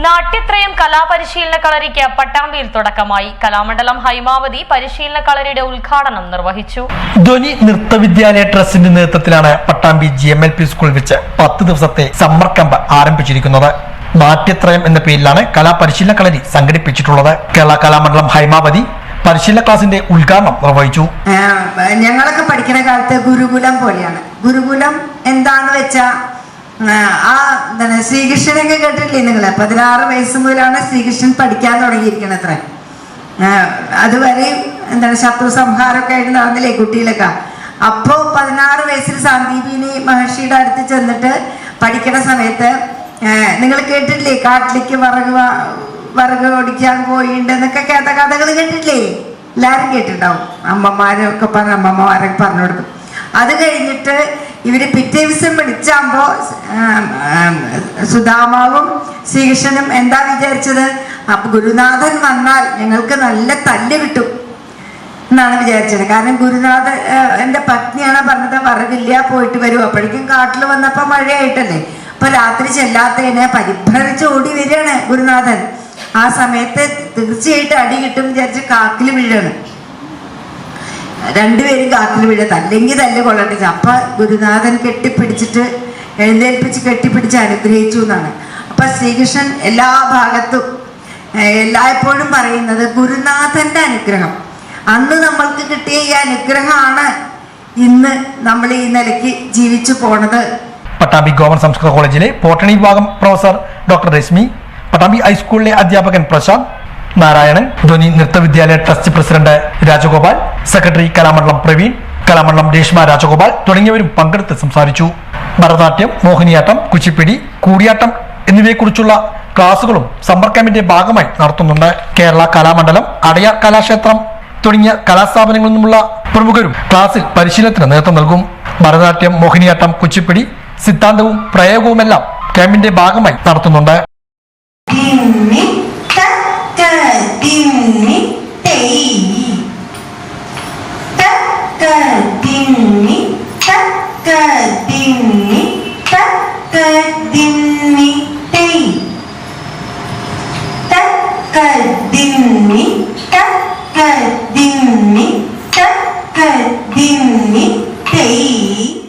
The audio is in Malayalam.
നാട്യത്രയം കലാപരിശീലന കളരിക്ക് പട്ടാമ്പിയിൽ തുടക്കമായി. കലാമണ്ഡലം ഹൈമാവതി പരിശീലന കളരിയുടെ ഉദ്ഘാടനം നിർവഹിച്ചു. ധ്വനി നൃത്തവിദ്യാലയ ട്രസ്റ്റിന്റെ നേതൃത്വത്തിലാണ് Pattambi G M L P school വെച്ച് പത്ത് ദിവസത്തെ സമ്മർ ക്യാമ്പ് ആരംഭിച്ചിരിക്കുന്നത്. നാട്യത്രയം എന്ന പേരിലാണ് കലാപരിശീലന കളരി സംഘടിപ്പിച്ചിട്ടുള്ളത്. കേരള കലാമണ്ഡലം ഹൈമാവതി പരിശീലന ക്ലാസിന്റെ ഉദ്ഘാടനം നിർവഹിച്ചു. ഞങ്ങളൊക്കെ പഠിക്കുന്ന കാലത്ത് ഗുരുകുലം പോലെയാണ്. ഗുരുകുലം എന്താന്ന് വെച്ചാ ആ, എന്താണ് ശ്രീകൃഷ്ണനൊക്കെ കേട്ടിട്ടില്ലേ നിങ്ങൾ പതിനാറ് വയസ്സ് മുതലാണ് ശ്രീകൃഷ്ണൻ പഠിക്കാൻ തുടങ്ങിയിരിക്കണത് അത്ര അതുവരെ എന്താണ് ശത്രു സംഹാരമൊക്കെ ആയിട്ട് നടന്നില്ലേ കുട്ടിയിലൊക്കെ അപ്പോൾ പതിനാറ് വയസ്സിൽ സന്ദീപിനി മഹർഷിയുടെ അടുത്ത് ചെന്നിട്ട് പഠിക്കുന്ന സമയത്ത് നിങ്ങൾ കേട്ടിട്ടില്ലേ? കാട്ടിലേക്ക് വിറക് വറക് ഓടിക്കാൻ പോയിണ്ടെന്നൊക്കെ എന്നൊക്കെ കേട്ട കഥകൾ കേട്ടിട്ടില്ലേ? എല്ലാവരും കേട്ടിട്ടുണ്ടാവും. അമ്മമാരൊക്കെ പറഞ്ഞ അമ്മമ്മമാരൊക്കെ പറഞ്ഞു കൊടുക്കും. അത് കഴിഞ്ഞിട്ട് ഇവർ പിറ്റേ ദിവസം വിളിച്ചാകുമ്പോ സുധാമാവും ശ്രീകൃഷ്ണനും എന്താ വിചാരിച്ചത്? അപ്പൊ ഗുരുനാഥൻ വന്നാൽ ഞങ്ങൾക്ക് നല്ല തല്ല് കിട്ടും എന്നാണ് വിചാരിച്ചത്. കാരണം ഗുരുനാഥ എന്റെ പത്നിയാണ് പറഞ്ഞത് വറവില്ല പോയിട്ട് വരും. അപ്പോഴേക്കും കാട്ടിൽ വന്നപ്പോൾ മഴയായിട്ടല്ലേ? അപ്പൊ രാത്രി ചെല്ലാത്തതിനെ പരിഭ്രമിച്ച് ഓടി വരികയാണ് ഗുരുനാഥൻ. ആ സമയത്ത് തീർച്ചയായിട്ടും അടി കിട്ടും വിചാരിച്ച് കാക്കിൽ വീഴാണ്. രണ്ടുപേരും കാട്ടിൽ വീഴത്ത് അല്ലെങ്കിൽ തല്ല് കൊള്ളട്ടെ. അപ്പ ഗുരുനാഥൻ കെട്ടിപ്പിടിച്ചിട്ട് എഴുന്നേൽപ്പിച്ച് കെട്ടിപ്പിടിച്ച് അനുഗ്രഹിച്ചു എന്നാണ്. അപ്പൊ ശ്രീകൃഷ്ണൻ എല്ലാ ഭാഗത്തും എല്ലായ്പ്പോഴും പറയുന്നത് ഗുരുനാഥന്റെ അനുഗ്രഹം. അന്ന് നമ്മൾക്ക് കിട്ടിയ ഈ അനുഗ്രഹമാണ് ഇന്ന് നമ്മൾ ഈ നിലയ്ക്ക് ജീവിച്ചു പോണത്. പട്ടാമ്പി ഗോവൻ സംസ്കൃത കോളേജിലെ ബോട്ടണി വിഭാഗം പ്രൊഫസർ ഡോക്ടർ രശ്മി പട്ടാമ്പി ഹൈസ്കൂളിലെ അധ്യാപകൻ Prashanth Narayanan Dhwani Nritha Vidyalaya trust president Rajagopal secretary Kalamandalam Praveen Kalamandalam Reshma Rajagopal തുടങ്ങിയവരും പങ്കെടുത്ത് സംസാരിച്ചു. ഭരതനാട്യം മോഹിനിയാട്ടം കുച്ചിപ്പിടി കൂടിയാട്ടം എന്നിവയെക്കുറിച്ചുള്ള ക്ലാസുകളും സമ്മർ ക്യാമ്പിന്റെ ഭാഗമായി നടത്തുന്നുണ്ട്. കേരള കലാമണ്ഡലം അടയാർ കലാക്ഷേത്രം തുടങ്ങിയ കലാസ്ഥാപനങ്ങളിൽ നിന്നുള്ള പ്രമുഖരും ക്ലാസ്സിൽ പരിശീലനത്തിന് നേതൃത്വം നൽകും. ഭരതനാട്യം മോഹിനിയാട്ടം കുച്ചിപ്പിടി സിദ്ധാന്തവും പ്രയോഗവുമെല്ലാം ക്യാമ്പിന്റെ ഭാഗമായി നടത്തുന്നുണ്ട്. 更定。